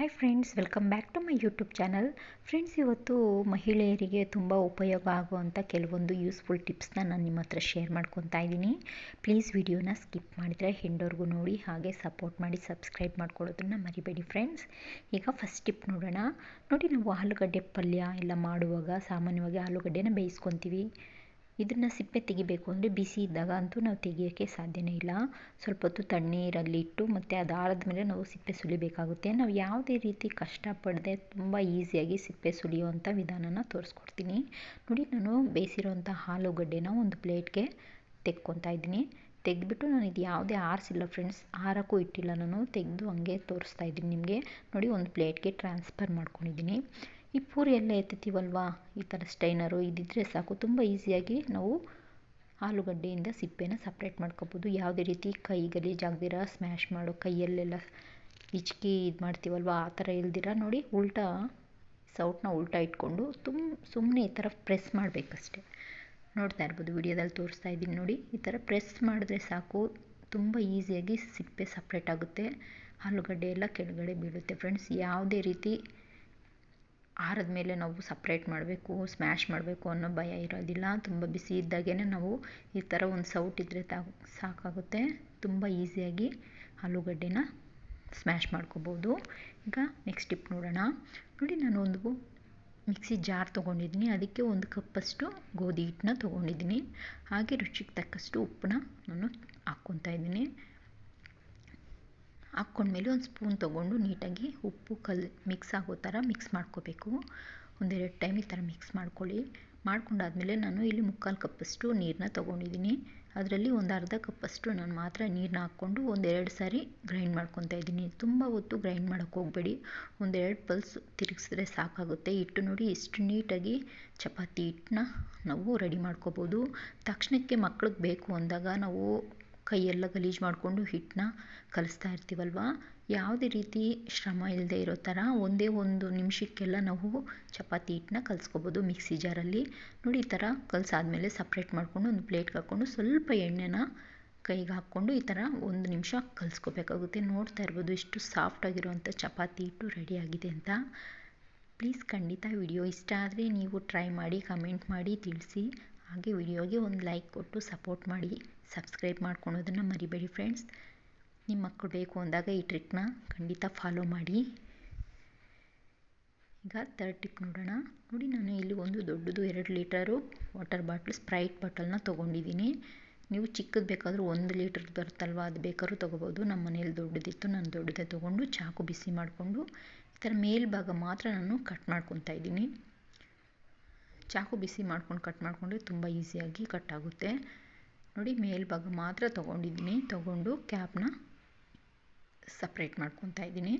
Hi friends welcome back to my YouTube channel friends ಇವತ್ತು ಮಹಿಳೆಯರಿಗೆ ತುಂಬ ಉಪಯೋಗ ಆಗುವಂಥ ಕೆಲವೊಂದು ಯೂಸ್ಫುಲ್ ಟಿಪ್ಸ್ನ ನಾನು ನಿಮ್ಮ ಹತ್ರ ಶೇರ್ ಮಾಡ್ಕೊತಾ ಇದ್ದೀನಿ. ಪ್ಲೀಸ್ ವಿಡಿಯೋನ ಸ್ಕಿಪ್ ಮಾಡಿದರೆ ಹೆಂಡೋರ್ಗೂ ನೋಡಿ, ಹಾಗೆ ಸಪೋರ್ಟ್ ಮಾಡಿ ಸಬ್ಸ್ಕ್ರೈಬ್ ಮಾಡ್ಕೊಳ್ಳೋದನ್ನು ಮರಿಬೇಡಿ ಫ್ರೆಂಡ್ಸ್ ಈಗ ಫಸ್ಟ್ ಟಿಪ್ ನೋಡೋಣ. ನೋಡಿ, ನಾವು ಆಲೂಗಡ್ಡೆ ಪಲ್ಯ ಎಲ್ಲ ಮಾಡುವಾಗ ಸಾಮಾನ್ಯವಾಗಿ ಆಲೂಗಡ್ಡೆನ ಬೇಯಿಸ್ಕೊತೀವಿ. ಇದನ್ನು ಸಿಪ್ಪೆ ತೆಗಿಬೇಕು ಅಂದರೆ ಬಿಸಿ ಇದ್ದಾಗ ಅಂತೂ ನಾವು ತೆಗಿಯೋಕ್ಕೆ ಸಾಧ್ಯನೇ ಇಲ್ಲ. ಸ್ವಲ್ಪ ಹೊತ್ತು ತಣ್ಣೀರಲ್ಲಿ ಇಟ್ಟು ಮತ್ತು ಆರಿದ ಮೇಲೆ ನಾವು ಸಿಪ್ಪೆ ಸುಲಿಬೇಕಾಗುತ್ತೆ. ನಾವು ಯಾವುದೇ ರೀತಿ ಕಷ್ಟಪಡದೆ ತುಂಬ ಈಸಿಯಾಗಿ ಸಿಪ್ಪೆ ಸುಲಿಯುವಂಥ ವಿಧಾನನ ತೋರಿಸ್ಕೊಡ್ತೀನಿ. ನೋಡಿ, ನಾನು ಬೇಯಿಸಿರೋಂಥ ಆಲೂಗಡ್ಡೆನ ಒಂದು ಪ್ಲೇಟ್ಗೆ ತೆಕ್ಕೊತಾ ಇದ್ದೀನಿ. ತೆಗೆದ್ಬಿಟ್ಟು ನಾನು ಇದು ಯಾವುದೇ ಆರಿಸಿಲ್ಲ ಫ್ರೆಂಡ್ಸ್, ಆರಕ್ಕೂ ಇಟ್ಟಿಲ್ಲ ನಾನು, ತೆಗೆದು ಹಂಗೆ ತೋರಿಸ್ತಾ ಇದ್ದೀನಿ ನಿಮಗೆ. ನೋಡಿ, ಒಂದು ಪ್ಲೇಟ್ಗೆ ಟ್ರಾನ್ಸ್ಫರ್ ಮಾಡ್ಕೊಂಡಿದ್ದೀನಿ. ಈ ಪೂರಿ ಎಲ್ಲ ಎತ್ತುತ್ತೀವಲ್ವಾ? ಈ ಥರ ಸ್ಟೈನರು ಇದಿದ್ದರೆ ಸಾಕು. ತುಂಬ ಈಸಿಯಾಗಿ ನಾವು ಆಲೂಗಡ್ಡೆಯಿಂದ ಸಿಪ್ಪೆನ ಸಪ್ರೇಟ್ ಮಾಡ್ಕೋಬೋದು. ಯಾವುದೇ ರೀತಿ ಕೈ ಗಲೀಜಾಗ್ದಿರ ಸ್ಮ್ಯಾಶ್ ಮಾಡೋ ಕೈಯಲ್ಲೆಲ್ಲ ಹಿಚ್ಕಿ ಇದು ಮಾಡ್ತೀವಲ್ವ? ಆ ಥರ ಇಲ್ದಿರ ನೋಡಿ ಉಲ್ಟಾ ಸೌಟನ್ನ ಉಲ್ಟಾ ಇಟ್ಕೊಂಡು ತುಂಬ ಸುಮ್ಮನೆ ಈ ಥರ ಪ್ರೆಸ್ ಮಾಡಬೇಕಷ್ಟೆ. ನೋಡ್ತಾ ಇರ್ಬೋದು, ವಿಡಿಯೋದಲ್ಲಿ ತೋರಿಸ್ತಾ ಇದ್ದೀನಿ ನೋಡಿ. ಈ ಥರ ಪ್ರೆಸ್ ಮಾಡಿದ್ರೆ ಸಾಕು. ತುಂಬ ಈಸಿಯಾಗಿ ಸಿಪ್ಪೆ ಸಪ್ರೇಟ್ ಆಗುತ್ತೆ. ಆಲೂಗಡ್ಡೆ ಎಲ್ಲ ಕೆಳಗಡೆ ಬೀಳುತ್ತೆ ಫ್ರೆಂಡ್ಸ್. ಯಾವುದೇ ರೀತಿ ಆರದ ಮೇಲೆ ನಾವು ಸಪ್ರೇಟ್ ಮಾಡಬೇಕು ಸ್ಮ್ಯಾಶ್ ಮಾಡಬೇಕು ಅನ್ನೋ ಭಯ ಇರೋದಿಲ್ಲ. ತುಂಬ ಬಿಸಿ ಇದ್ದಾಗೇ ನಾವು ಈ ಥರ ಒಂದು ಸೌಟ್ ಇದ್ದರೆ ಸಾಕಾಗುತ್ತೆ. ತುಂಬ ಈಸಿಯಾಗಿ ಆಲೂಗಡ್ಡೆನ ಸ್ಮ್ಯಾಶ್ ಮಾಡ್ಕೋಬೋದು. ಈಗ ನೆಕ್ಸ್ಟ್ ಟಿಪ್ ನೋಡೋಣ. ನೋಡಿ ನಾನು ಒಂದು ಮಿಕ್ಸಿ ಜಾರ್ ತೊಗೊಂಡಿದ್ದೀನಿ. ಅದಕ್ಕೆ ಒಂದು ಕಪ್ಪಷ್ಟು ಗೋಧಿ ಹಿಟ್ಟನ್ನ ತೊಗೊಂಡಿದ್ದೀನಿ. ಹಾಗೆ ರುಚಿಗೆ ತಕ್ಕಷ್ಟು ಉಪ್ಪನ್ನ ನಾನು ಹಾಕ್ಕೊತಾ ಇದ್ದೀನಿ. ಹಾಕ್ಕೊಂಡ್ಮೇಲೆ ಒಂದು ಸ್ಪೂನ್ ತೊಗೊಂಡು ನೀಟಾಗಿ ಉಪ್ಪು, ಕಲ್ ಮಿಕ್ಸ್ ಆಗೋ ಥರ ಮಿಕ್ಸ್ ಮಾಡ್ಕೋಬೇಕು. ಒಂದೆರಡು ಟೈಮ್ ಈ ಥರ ಮಿಕ್ಸ್ ಮಾಡ್ಕೊಳ್ಳಿ. ಮಾಡ್ಕೊಂಡಾದಮೇಲೆ ನಾನು ಇಲ್ಲಿ ಮುಕ್ಕಾಲು ಕಪ್ಪಷ್ಟು ನೀರನ್ನ ತೊಗೊಂಡಿದ್ದೀನಿ. ಅದರಲ್ಲಿ ಒಂದು ಅರ್ಧ ಕಪ್ಪಷ್ಟು ನಾನು ಮಾತ್ರ ನೀರನ್ನ ಹಾಕ್ಕೊಂಡು ಒಂದೆರಡು ಸಾರಿ ಗ್ರೈಂಡ್ ಮಾಡ್ಕೊತಾ ಇದ್ದೀನಿ. ತುಂಬ ಹೊತ್ತು ಗ್ರೈಂಡ್ ಮಾಡೋಕ್ಕೆ ಹೋಗಬೇಡಿ. ಒಂದೆರಡು ಪಲ್ಸ್ ತಿರುಗಿಸಿದ್ರೆ ಸಾಕಾಗುತ್ತೆ. ಹಿಟ್ಟು ನೋಡಿ ಎಷ್ಟು ನೀಟಾಗಿ ಚಪಾತಿ ಹಿಟ್ಟನ್ನ ನಾವು ರೆಡಿ ಮಾಡ್ಕೋಬೋದು. ತಕ್ಷಣಕ್ಕೆ ಮಕ್ಳಿಗೆ ಬೇಕು ಅಂದಾಗ ನಾವು ಕೈಯೆಲ್ಲ ಗಲೀಜು ಮಾಡಿಕೊಂಡು ಹಿಟ್ಟನ್ನ ಕಲಿಸ್ತಾ ಇರ್ತೀವಲ್ವ? ಯಾವುದೇ ರೀತಿ ಶ್ರಮ ಇಲ್ಲದೆ ಇರೋ ಥರ ಒಂದೇ ಒಂದು ನಿಮಿಷಕ್ಕೆಲ್ಲ ನಾವು ಚಪಾತಿ ಹಿಟ್ಟನ್ನ ಕಲಿಸ್ಕೋಬೋದು ಮಿಕ್ಸಿ ಜಾರಲ್ಲಿ. ನೋಡಿ ಈ ಥರ ಕಲಸಾದ್ಮೇಲೆ ಸಪ್ರೇಟ್ ಮಾಡಿಕೊಂಡು ಒಂದು ಪ್ಲೇಟ್ಗೆ ಹಾಕ್ಕೊಂಡು ಸ್ವಲ್ಪ ಎಣ್ಣೆನ ಕೈಗೆ ಹಾಕ್ಕೊಂಡು ಈ ಥರ ಒಂದು ನಿಮಿಷ ಕಲಿಸ್ಕೋಬೇಕಾಗುತ್ತೆ. ನೋಡ್ತಾ ಇರ್ಬೋದು ಎಷ್ಟು ಸಾಫ್ಟಾಗಿರುವಂಥ ಚಪಾತಿ ಹಿಟ್ಟು ರೆಡಿಯಾಗಿದೆ ಅಂತ. ಪ್ಲೀಸ್ ಖಂಡಿತ ವಿಡಿಯೋ ಇಷ್ಟ ಆದರೆ ನೀವು ಟ್ರೈ ಮಾಡಿ, ಕಮೆಂಟ್ ಮಾಡಿ, ತಿಳಿಸಿ. ಹಾಗೆ ವಿಡಿಯೋಗೆ ಒಂದು ಲೈಕ್ ಕೊಟ್ಟು ಸಪೋರ್ಟ್ ಮಾಡಿ ಸಬ್ಸ್ಕ್ರೈಬ್ ಮಾಡ್ಕೊಳೋದನ್ನು ಮರಿಬೇಡಿ ಫ್ರೆಂಡ್ಸ್ ನಿಮ್ಮ ಮಕ್ಕಳು ಬೇಕು ಅಂದಾಗ ಈ ಟ್ರಿಕ್ನ ಖಂಡಿತ ಫಾಲೋ ಮಾಡಿ. ಈಗ ತರ್ಡ್ ಟಿಪ್ ನೋಡೋಣ. ನೋಡಿ ನಾನು ಇಲ್ಲಿ ಒಂದು ದೊಡ್ಡದು ಎರಡು ಲೀಟರು ವಾಟರ್ ಬಾಟ್ಲ್ ಸ್ಪ್ರೈಟ್ ಬಾಟಲ್ನ ತೊಗೊಂಡಿದ್ದೀನಿ. ನೀವು ಚಿಕ್ಕದು ಬೇಕಾದರೂ ಒಂದು ಲೀಟ್ರ್ ಬರುತ್ತಲ್ವ, ಅದು ಬೇಕಾದ್ರೂ ತೊಗೋಬೋದು. ನಮ್ಮ ಮನೇಲಿ ದೊಡ್ಡದಿತ್ತು, ನಾನು ದೊಡ್ಡದೇ ತೊಗೊಂಡು, ಚಾಕು ಬಿಸಿ ಮಾಡಿಕೊಂಡು, ಈ ಥರ ಮೇಲ್ಭಾಗ ಮಾತ್ರ ನಾನು ಕಟ್ ಮಾಡ್ಕೊತಾ ಇದ್ದೀನಿ. ಚಾಕು ಬಿಸಿ ಮಾಡ್ಕೊಂಡು ಕಟ್ ಮಾಡಿಕೊಂಡ್ರೆ ತುಂಬ ಈಸಿಯಾಗಿ ಕಟ್ ಆಗುತ್ತೆ. ನೋಡಿ ಮೇಲ್ಭಾಗ ಮಾತ್ರ ತೊಗೊಂಡಿದ್ದೀನಿ. ತೊಗೊಂಡು ಕ್ಯಾಪ್ನ ಸಪ್ರೇಟ್ ಮಾಡ್ಕೊತಾ ಇದ್ದೀನಿ.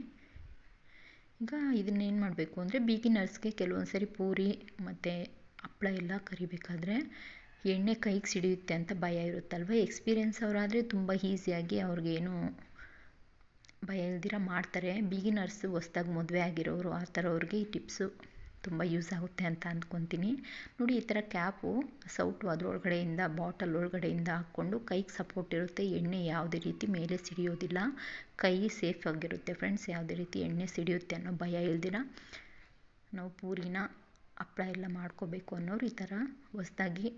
ಈಗ ಇದನ್ನೇನು ಮಾಡಬೇಕು ಅಂದರೆ ಬಿಗಿನರ್ಸ್ಗೆ ಕೆಲವೊಂದು ಸರಿ ಪೂರಿ ಮತ್ತು ಹಪ್ಪಳ ಎಲ್ಲ ಕರಿಬೇಕಾದ್ರೆ ಎಣ್ಣೆ ಕೈಗೆ ಸಿಡಿಯುತ್ತೆ ಅಂತ ಭಯ ಇರುತ್ತಲ್ವ? ಎಕ್ಸ್ಪೀರಿಯೆನ್ಸ್ ಅವರಾದರೆ ತುಂಬ ಈಸಿಯಾಗಿ ಅವ್ರಿಗೇನು ಭಯ ಇಲ್ದಿರ ಮಾಡ್ತಾರೆ. ಬಿಗಿನರ್ಸು ಹೊಸ್ದಾಗಿ ಮದುವೆ ಆಗಿರೋರು ಆ ಥರವ್ರಿಗೆ ಈ ಟಿಪ್ಸು ತುಂಬ ಯೂಸ್ ಆಗುತ್ತೆ ಅಂತ ಅಂದ್ಕೊತೀನಿ ನೋಡಿ, ಈ ಥರ ಕ್ಯಾಪು ಸೌಟು ಅದರೊಳಗಡೆಯಿಂದ ಬಾಟಲ್ ಒಳಗಡೆಯಿಂದ ಹಾಕ್ಕೊಂಡು ಕೈಗೆ ಸಪೋರ್ಟ್ ಇರುತ್ತೆ. ಎಣ್ಣೆ ಯಾವುದೇ ರೀತಿ ಮೇಲೆ ಸಿಡಿಯೋದಿಲ್ಲ. ಕೈ ಸೇಫ್ ಆಗಿರುತ್ತೆ ಫ್ರೆಂಡ್ಸ್ ಯಾವುದೇ ರೀತಿ ಎಣ್ಣೆ ಸಿಡಿಯುತ್ತೆ ಅನ್ನೋ ಭಯ ಇಲ್ದಿರ. ನಾವು ಪೂರಿನ ಹಪ್ಪಳ ಎಲ್ಲ ಮಾಡ್ಕೋಬೇಕು ಅನ್ನೋರು ಈ ಥರ ಹೊಸ್ದಾಗಿ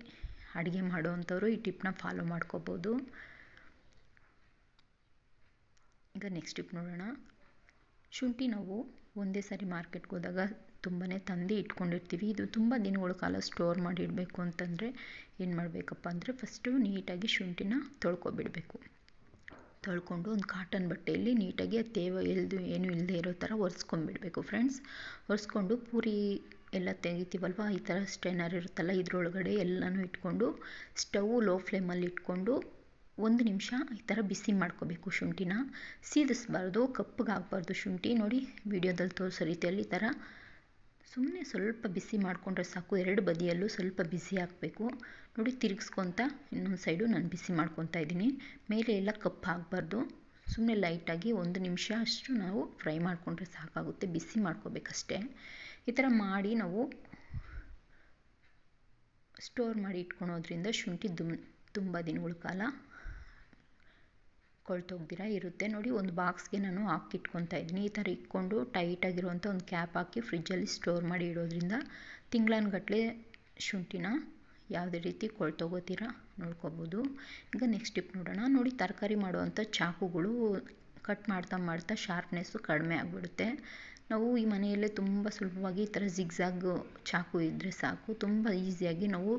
ಅಡುಗೆ ಮಾಡೋವಂಥವ್ರು ಈ ಟಿಪ್ನ ಫಾಲೋ ಮಾಡ್ಕೋಬೋದು. ಈಗ ನೆಕ್ಸ್ಟ್ ಟಿಪ್ ನೋಡೋಣ. ಶುಂಠಿ ನಾವು ಒಂದೇ ಸಾರಿ ಮಾರ್ಕೆಟ್ಗೆ ಹೋದಾಗ ತುಂಬಾ ತಂದು ಇಟ್ಕೊಂಡಿರ್ತೀವಿ. ಇದು ತುಂಬ ದಿನಗಳ ಕಾಲ ಸ್ಟೋರ್ ಮಾಡಿ ಇಡಬೇಕು ಅಂತಂದರೆ ಏನು ಮಾಡಬೇಕಪ್ಪ ಅಂದರೆ ಫಸ್ಟು ನೀಟಾಗಿ ಶುಂಠಿನ ತೊಳ್ಕೊಬಿಡಬೇಕು. ತೊಳ್ಕೊಂಡು ಒಂದು ಕಾಟನ್ ಬಟ್ಟೆಯಲ್ಲಿ ನೀಟಾಗಿ ಅದು ತೇವ ಎಲ್ದು ಏನು ಇಲ್ಲದೆ ಇರೋ ಥರ ಒರೆಸ್ಕೊಂಬಿಡ್ಬೇಕು ಫ್ರೆಂಡ್ಸ್ ಒರೆಸ್ಕೊಂಡು ಪೂರಿ ಎಲ್ಲ ತೆಗಿತೀವಲ್ವ? ಈ ಥರ ಸ್ಟೈನರ್ ಇರುತ್ತಲ್ಲ, ಇದರೊಳಗಡೆ ಎಲ್ಲನೂ ಇಟ್ಕೊಂಡು ಸ್ಟವ್ ಲೋ ಫ್ಲೇಮಲ್ಲಿ ಇಟ್ಕೊಂಡು ಒಂದು ನಿಮಿಷ ಈ ಥರ ಬಿಸಿ ಮಾಡ್ಕೋಬೇಕು ಶುಂಠಿನ. ಸೀದಿಸ್ಬಾರ್ದು ಕಪ್ಪಗಾಗಬಾರ್ದು ಶುಂಠಿ. ನೋಡಿ, ವಿಡಿಯೋದಲ್ಲಿ ತೋರಿಸೋ ರೀತಿಯಲ್ಲಿ ಈ ಥರ ಸುಮ್ಮನೆ ಸ್ವಲ್ಪ ಬಿಸಿ ಮಾಡಿಕೊಂಡ್ರೆ ಸಾಕು, ಎರಡು ಬದಿಯಲ್ಲೂ ಸ್ವಲ್ಪ ಬಿಸಿ ಹಾಕಬೇಕು. ನೋಡಿ, ತಿರುಗಿಸ್ಕೊತ ಇನ್ನೊಂದು ಸೈಡು ನಾನು ಬಿಸಿ ಮಾಡ್ಕೊತಾ ಇದ್ದೀನಿ. ಮೇಲೆ ಎಲ್ಲ ಕಪ್ಪು ಆಗಬಾರ್ದು ಸುಮ್ಮನೆ ಲೈಟಾಗಿ ಒಂದು ನಿಮಿಷ ಅಷ್ಟು ನಾವು ಫ್ರೈ ಮಾಡಿಕೊಂಡ್ರೆ ಸಾಕಾಗುತ್ತೆ. ಬಿಸಿ ಮಾಡ್ಕೋಬೇಕಷ್ಟೇ. ಈ ಥರ ಮಾಡಿ ನಾವು ಸ್ಟೋರ್ ಮಾಡಿ ಇಟ್ಕೊಳೋದ್ರಿಂದ ಶುಂಠಿ ದುಮ್, ತುಂಬ ದಿನಗಳ ಕಾಲ ಕೊಳ್ತೋಗ್ದಿರ ಇರುತ್ತೆ. ನೋಡಿ, ಒಂದು ಬಾಕ್ಸ್ಗೆ ನಾನು ಹಾಕಿಟ್ಕೊತಾ ಇದ್ದೀನಿ. ಈ ಥರ ಇಟ್ಕೊಂಡು ಟೈಟಾಗಿರುವಂಥ ಒಂದು ಕ್ಯಾಪ್ ಹಾಕಿ ಫ್ರಿಜ್ಜಲ್ಲಿ ಸ್ಟೋರ್ ಮಾಡಿ ಇಡೋದ್ರಿಂದ ತಿಂಗಳನ್ಗಟ್ಟಲೆ ಶುಂಠಿನ ಯಾವುದೇ ರೀತಿ ಕೊಳ್ತೋಗೋತೀರ ನೋಡ್ಕೋಬೋದು. ಈಗ ನೆಕ್ಸ್ಟ್ ಟಿಪ್ ನೋಡೋಣ. ನೋಡಿ, ತರಕಾರಿ ಮಾಡುವಂಥ ಚಾಕುಗಳು ಕಟ್ ಮಾಡ್ತಾ ಮಾಡ್ತಾ ಶಾರ್ಪ್ನೆಸ್ಸು ಕಡಿಮೆ ಆಗಿಬಿಡುತ್ತೆ. ನಾವು ಈ ಮನೆಯಲ್ಲೇ ತುಂಬ ಸುಲಭವಾಗಿ ಈ ಥರ ಜಿಗ್ಜಾಗ್ ಚಾಕು ಇದ್ದರೆ ಸಾಕು. ತುಂಬ ಈಸಿಯಾಗಿ ನಾವು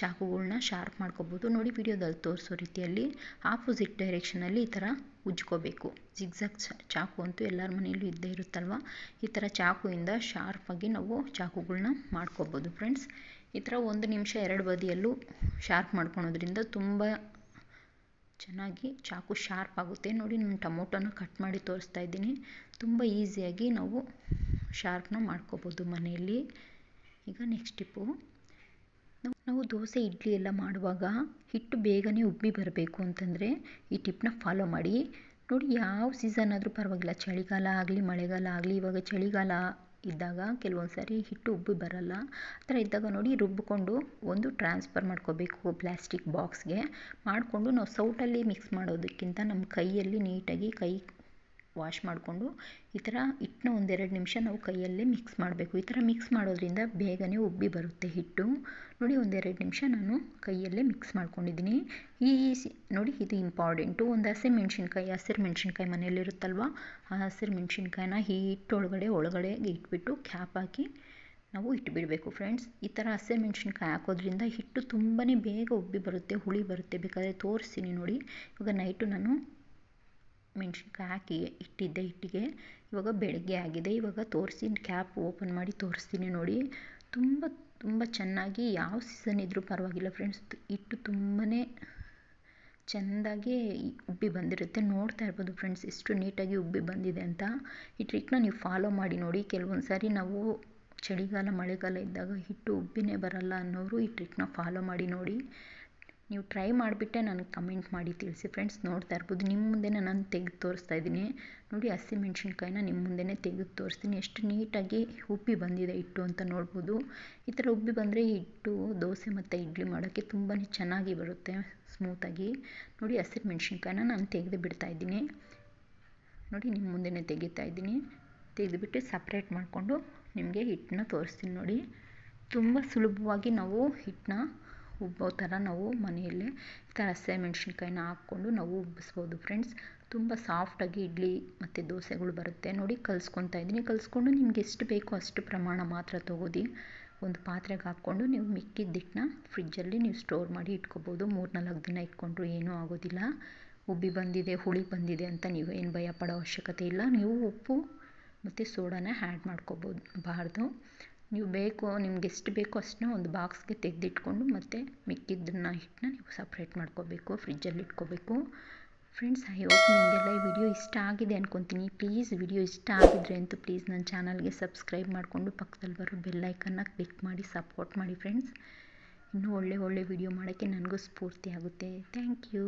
ಚಾಕುಗಳನ್ನ ಶಾರ್ಪ್ ಮಾಡ್ಕೋಬೋದು. ನೋಡಿ ವಿಡಿಯೋದಲ್ಲಿ ತೋರಿಸೋ ರೀತಿಯಲ್ಲಿ ಆಪೋಸಿಟ್ ಡೈರೆಕ್ಷನಲ್ಲಿ ಈ ಥರ ಉಜ್ಕೋಬೇಕು. ಜಿಗ್ಜಾಗ್ ಚಾಕು ಅಂತೂ ಎಲ್ಲರ ಮನೆಯಲ್ಲೂ ಇದ್ದೇ ಇರುತ್ತಲ್ವ? ಈ ಥರ ಚಾಕುಯಿಂದ ಶಾರ್ಪಾಗಿ ನಾವು ಚಾಕುಗಳನ್ನ ಮಾಡ್ಕೋಬೋದು. ಫ್ರೆಂಡ್ಸ್ ಈ ಥರ ಒಂದು ನಿಮಿಷ ಎರಡು ಬದಿಯಲ್ಲೂ ಶಾರ್ಪ್ ಮಾಡ್ಕೊಳೋದ್ರಿಂದ ತುಂಬ ಚೆನ್ನಾಗಿ ಚಾಕು ಶಾರ್ಪ್ ಆಗುತ್ತೆ. ನೋಡಿ ನಾನು ಟೊಮೊಟೊನ ಕಟ್ ಮಾಡಿ ತೋರಿಸ್ತಾ ಇದ್ದೀನಿ. ತುಂಬ ಈಸಿಯಾಗಿ ನಾವು ಶಾರ್ಪ್ನ ಮಾಡ್ಕೋಬೋದು ಮನೆಯಲ್ಲಿ. ಈಗ ನೆಕ್ಸ್ಟ್ ಟಿಪ್ಪು ನಾವು ದೋಸೆ, ಇಡ್ಲಿ ಎಲ್ಲ ಮಾಡುವಾಗ ಹಿಟ್ಟು ಬೇಗನೆ ಉಬ್ಬಿ ಬರಬೇಕು ಅಂತಂದರೆ ಈ ಟಿಪ್ಪನ್ನ ಫಾಲೋ ಮಾಡಿ. ನೋಡಿ ಯಾವ ಸೀಸನ್ ಆದರೂ ಪರವಾಗಿಲ್ಲ. ಚಳಿಗಾಲ ಆಗಲಿ, ಮಳೆಗಾಲ ಆಗಲಿ, ಇವಾಗ ಚಳಿಗಾಲ ಇದ್ದಾಗ ಕೆಲವೊಂದು ಸಾರಿ ಹಿಟ್ಟು ಉಬ್ಬಿ ಬರಲ್ಲ. ಆ ಥರ ಇದ್ದಾಗ ನೋಡಿ ರುಬ್ಬಿಕೊಂಡು ಒಂದು ಟ್ರಾನ್ಸ್ಫರ್ ಮಾಡ್ಕೋಬೇಕು ಪ್ಲಾಸ್ಟಿಕ್ ಬಾಕ್ಸ್ಗೆ ಮಾಡಿಕೊಂಡು ನಾವು ಸೌಟಲ್ಲಿ ಮಿಕ್ಸ್ ಮಾಡೋದಕ್ಕಿಂತ ನಮ್ಮ ಕೈಯಲ್ಲಿ ನೀಟಾಗಿ ಕೈ ವಾಶ್ ಮಾಡಿಕೊಂಡು ಈ ಥರ ಹಿಟ್ಟನ್ನ ಒಂದೆರಡು ನಿಮಿಷ ನಾವು ಕೈಯಲ್ಲೇ ಮಿಕ್ಸ್ ಮಾಡಬೇಕು. ಈ ಥರ ಮಿಕ್ಸ್ ಮಾಡೋದ್ರಿಂದ ಬೇಗನೆ ಉಬ್ಬಿ ಬರುತ್ತೆ ಹಿಟ್ಟು. ನೋಡಿ ಒಂದೆರಡು ನಿಮಿಷ ನಾನು ಕೈಯಲ್ಲೇ ಮಿಕ್ಸ್ ಮಾಡ್ಕೊಂಡಿದ್ದೀನಿ. ಈ ನೋಡಿ ಇದು ಇಂಪಾರ್ಟೆಂಟು ಒಂದು ಹಸಿ ಮೆಣಸಿನ್ಕಾಯಿ, ಹಸಿರು ಮೆಣಸಿನ್ಕಾಯಿ ಮನೇಲಿರುತ್ತಲ್ವ ಆ ಹಸಿರು ಮೆಣಸಿನ್ಕಾಯಿನ ಈ ಹಿಟ್ಟೊಳಗಡೆ ಒಳಗಡೆ ಇಟ್ಬಿಟ್ಟು ಕ್ಯಾಪ್ ಹಾಕಿ ನಾವು ಇಟ್ಬಿಡಬೇಕು ಫ್ರೆಂಡ್ಸ್ ಈ ಥರ ಹಸಿ ಮೆಣಸಿನ್ಕಾಯಿ ಹಾಕೋದ್ರಿಂದ ಹಿಟ್ಟು ತುಂಬಾ ಬೇಗ ಉಬ್ಬಿ ಬರುತ್ತೆ, ಹುಳಿ ಬರುತ್ತೆ. ಬೇಕಾದರೆ ತೋರಿಸ್ತೀನಿ ನೋಡಿ. ಇವಾಗ ನೈಟು ನಾನು ಮೆಣಸಿನ್ಕಾಯಿ ಹಾಕಿ ಇಟ್ಟಿದ್ದೆ ಹಿಟ್ಟಿಗೆ. ಇವಾಗ ಬೆಳಗ್ಗೆ ಆಗಿದೆ. ಇವಾಗ ತೋರಿಸಿ ಕ್ಯಾಪ್ ಓಪನ್ ಮಾಡಿ ತೋರಿಸ್ತೀನಿ ನೋಡಿ. ತುಂಬ ತುಂಬ ಚೆನ್ನಾಗಿ ಯಾವ ಸೀಸನ್ ಇದ್ದರೂ ಪರವಾಗಿಲ್ಲ ಫ್ರೆಂಡ್ಸ್ ಹಿಟ್ಟು ತುಂಬಾ ಚೆಂದಾಗಿ ಉಬ್ಬಿ ಬಂದಿರುತ್ತೆ. ನೋಡ್ತಾ ಇರ್ಬೋದು ಫ್ರೆಂಡ್ಸ್ ಎಷ್ಟು ನೀಟಾಗಿ ಉಬ್ಬಿ ಬಂದಿದೆ ಅಂತ. ಈ ಟ್ರಿಕ್ನ ನೀವು ಫಾಲೋ ಮಾಡಿ ನೋಡಿ. ಕೆಲವೊಂದು ಸಾರಿ ನಾವು ಚಳಿಗಾಲ, ಮಳೆಗಾಲ ಇದ್ದಾಗ ಹಿಟ್ಟು ಉಬ್ಬಿನೇ ಬರಲ್ಲ ಅನ್ನೋರು ಈ ಟ್ರಿಕ್ನ ಫಾಲೋ ಮಾಡಿ ನೋಡಿ. ನೀವು ಟ್ರೈ ಮಾಡಿಬಿಟ್ಟೆ ನನಗೆ ಕಮೆಂಟ್ ಮಾಡಿ ತಿಳಿಸಿ ಫ್ರೆಂಡ್ಸ್ ನೋಡ್ತಾ ಇರ್ಬೋದು. ನಿಮ್ಮ ಮುಂದೆ ನಾನು ತೆಗೆದು ತೋರಿಸ್ತಾ ಇದ್ದೀನಿ. ನೋಡಿ ಹಸಿ ಮೆಣಸಿನ್ಕಾಯಿನ ನಿಮ್ಮ ಮುಂದೆನೇ ತೆಗೆದು ತೋರಿಸ್ತೀನಿ. ಎಷ್ಟು ನೀಟಾಗಿ ಉಬ್ಬಿ ಬಂದಿದೆ ಹಿಟ್ಟು ಅಂತ ನೋಡ್ಬೋದು. ಈ ಥರ ಉಬ್ಬಿ ಬಂದರೆ ಹಿಟ್ಟು, ದೋಸೆ ಮತ್ತು ಇಡ್ಲಿ ಮಾಡೋಕ್ಕೆ ತುಂಬಾ ಚೆನ್ನಾಗಿ ಬರುತ್ತೆ ಸ್ಮೂತಾಗಿ ನೋಡಿ ಹಸಿರು ಮೆಣಸಿನ್ಕಾಯಿನ ನಾನು ತೆಗೆದು ಬಿಡ್ತಾ ಇದ್ದೀನಿ. ನೋಡಿ ನಿಮ್ಮ ಮುಂದೆನೇ ತೆಗಿತಾ ಇದ್ದೀನಿ. ತೆಗೆದುಬಿಟ್ಟು ಸಪ್ರೇಟ್ ಮಾಡಿಕೊಂಡು ನಿಮಗೆ ಹಿಟ್ಟನ್ನ ತೋರಿಸ್ತೀನಿ ನೋಡಿ. ತುಂಬ ಸುಲಭವಾಗಿ ನಾವು ಹಿಟ್ಟನ್ನ ಉಬ್ಬೋ ಥರ ನಾವು ಮನೆಯಲ್ಲೇ ಈ ಥರ ಹಸಿ ಮೆಣಸಿನ್ಕಾಯಿನ ಹಾಕ್ಕೊಂಡು ನಾವು ಉಬ್ಬಿಸ್ಬೋದು ಫ್ರೆಂಡ್ಸ್. ತುಂಬ ಸಾಫ್ಟಾಗಿ ಇಡ್ಲಿ ಮತ್ತು ದೋಸೆಗಳು ಬರುತ್ತೆ. ನೋಡಿ ಕಲಿಸ್ಕೊತಾ ಇದ್ದೀನಿ. ಕಲಿಸ್ಕೊಂಡು ನಿಮ್ಗೆ ಎಷ್ಟು ಬೇಕೋ ಅಷ್ಟು ಪ್ರಮಾಣ ಮಾತ್ರ ತೊಗೋದಿ. ಒಂದು ಪಾತ್ರೆಗೆ ಹಾಕ್ಕೊಂಡು ನೀವು ಮಿಕ್ಕಿದ್ದಿಟ್ಟನ್ನ ಫ್ರಿಜ್ಜಲ್ಲಿ ನೀವು ಸ್ಟೋರ್ ಮಾಡಿ ಇಟ್ಕೋಬೋದು. ಮೂರು ನಾಲ್ಕು ದಿನ ಇಟ್ಕೊಂಡ್ರು ಏನೂ ಆಗೋದಿಲ್ಲ. ಉಬ್ಬಿ ಬಂದಿದೆ, ಹುಳಿ ಬಂದಿದೆ ಅಂತ ನೀವು ಏನು ಭಯ ಪಡೋ ಅವಶ್ಯಕತೆ ಇಲ್ಲ. ನೀವು ಉಪ್ಪು ಮತ್ತು ಸೋಡಾನ ಆ್ಯಡ್ ಮಾಡ್ಕೊಬೋದು, ಬಾರ್ದು. ನೀವು ಬೇಕು, ನಿಮ್ಗೆ ಎಷ್ಟು ಬೇಕೋ ಅಷ್ಟನ್ನ ಒಂದು ಬಾಕ್ಸ್ಗೆ ತೆಗೆದಿಟ್ಕೊಂಡು ಮತ್ತು ಮಿಕ್ಕಿದ್ದನ್ನು ಹಿಟ್ಟನ್ನ ನೀವು ಸಪ್ರೇಟ್ ಮಾಡ್ಕೋಬೇಕು ಫ್ರಿಜ್ಜಲ್ಲಿ ಇಟ್ಕೋಬೇಕು. ಫ್ರೆಂಡ್ಸ್ ಐ ಹೋಪ್ ನಿಮಗೆಲ್ಲ ಈ ವಿಡಿಯೋ ಇಷ್ಟ ಆಗಿದೆ ಅಂದ್ಕೊತೀನಿ ಪ್ಲೀಸ್ ವಿಡಿಯೋ ಇಷ್ಟ ಆಗಿದ್ರೆ ಅಂತೂ ಪ್ಲೀಸ್ ನನ್ನ ಚಾನಲ್ಗೆ ಸಬ್ಸ್ಕ್ರೈಬ್ ಮಾಡಿಕೊಂಡು ಪಕ್ಕದಲ್ಲಿ ಬರೋ ಬೆಲ್ಲೈಕನ್ನ ಕ್ಲಿಕ್ ಮಾಡಿ ಸಪೋರ್ಟ್ ಮಾಡಿ ಫ್ರೆಂಡ್ಸ್ ಇನ್ನೂ ಒಳ್ಳೆ ಒಳ್ಳೆ ವಿಡಿಯೋ ಮಾಡೋಕ್ಕೆ ನನಗೂ ಸ್ಫೂರ್ತಿ ಆಗುತ್ತೆ. Thank you